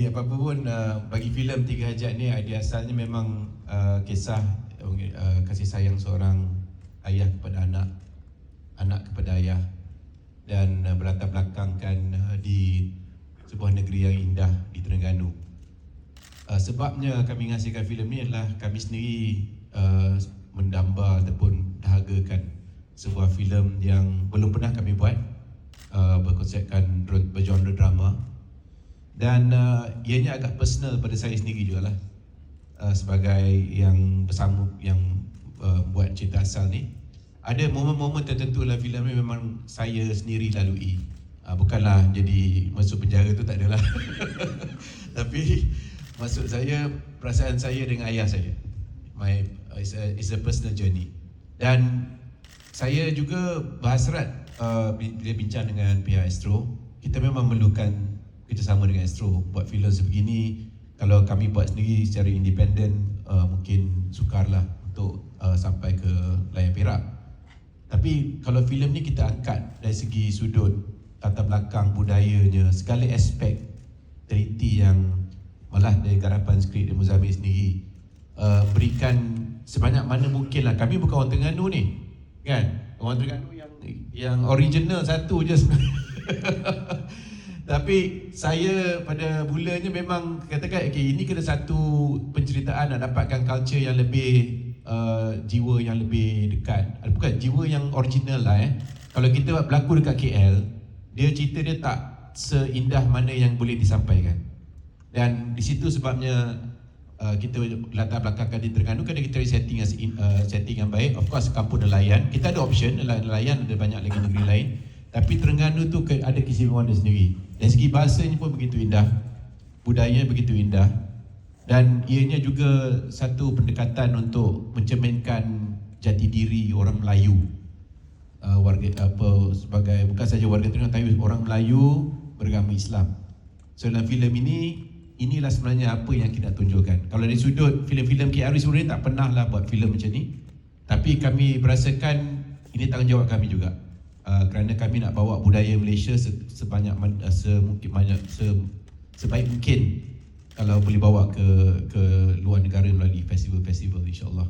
Ya, apa pun uh, bagi filem Tiga Hajat ni idea asalnya memang uh, kisah uh, kasih sayang seorang ayah kepada anak, anak kepada ayah dan uh, berlatar belakangkan uh, di sebuah negeri yang indah di Terengganu. Uh, sebabnya kami menghasilkan filem ni adalah kami sendiri uh, mendamba ataupun dahagakan sebuah filem yang belum pernah kami buat uh, berkonsepkan bergenre drama dan uh, ianya agak personal pada saya sendiri juga lah uh, sebagai yang bersama yang uh, buat cerita asal ni. Ada momen-momen tertentu dalam filem ni memang saya sendiri lalui. Uh, bukanlah jadi masuk penjara tu tak adalah tapi maksud saya perasaan saya dengan ayah saya. My it's a, it's a personal journey. Dan saya juga berhasrat uh, bila bincang dengan pihak Astro. Kita memang memerlukan kerjasama dengan Astro. Buat filem sebegini kalau kami buat sendiri secara independen uh, mungkin sukarlah untuk uh, sampai ke layar perak. Tapi kalau filem ni kita angkat dari segi sudut tata belakang budayanya segala aspek teliti yang malah dari garapan skrip dan Muzamil sendiri uh, berikan sebanyak mana mungkin lah. Kami bukan orang Terengganu ni kan? Orang Terengganu yang yang original satu je. sebenarnya Tapi saya pada mulanya memang katakan okay, ini kena satu penceritaan nak dapatkan culture yang lebih uh, jiwa yang lebih dekat. Bukan jiwa yang original lah eh. Kalau kita berlaku dekat KL, dia cerita dia tak seindah mana yang boleh disampaikan. Dan di situ sebabnya uh, kita latar belakangkan di Terengganu kerana kita setting as in, uh, setting yang baik. Of course kampung nelayan. Kita ada option nelayan ada banyak lagi negeri lain. Tapi Terengganu tu ada keistimewaan dia sendiri. Dari segi bahasanya pun begitu indah Budaya begitu indah Dan ianya juga satu pendekatan untuk mencerminkan jati diri orang Melayu uh, warga apa sebagai bukan saja warga Terengganu tapi orang Melayu beragama Islam. So dalam filem ini inilah sebenarnya apa yang kita tunjukkan. Kalau dari sudut filem-filem KRI sebenarnya tak pernah lah buat filem macam ni. Tapi kami berasakan ini tanggungjawab kami juga. Uh, kerana kami nak bawa budaya Malaysia sebanyak uh, semungkin banyak se, sebaik mungkin kalau boleh bawa ke ke luar negara melalui festival-festival insya-Allah.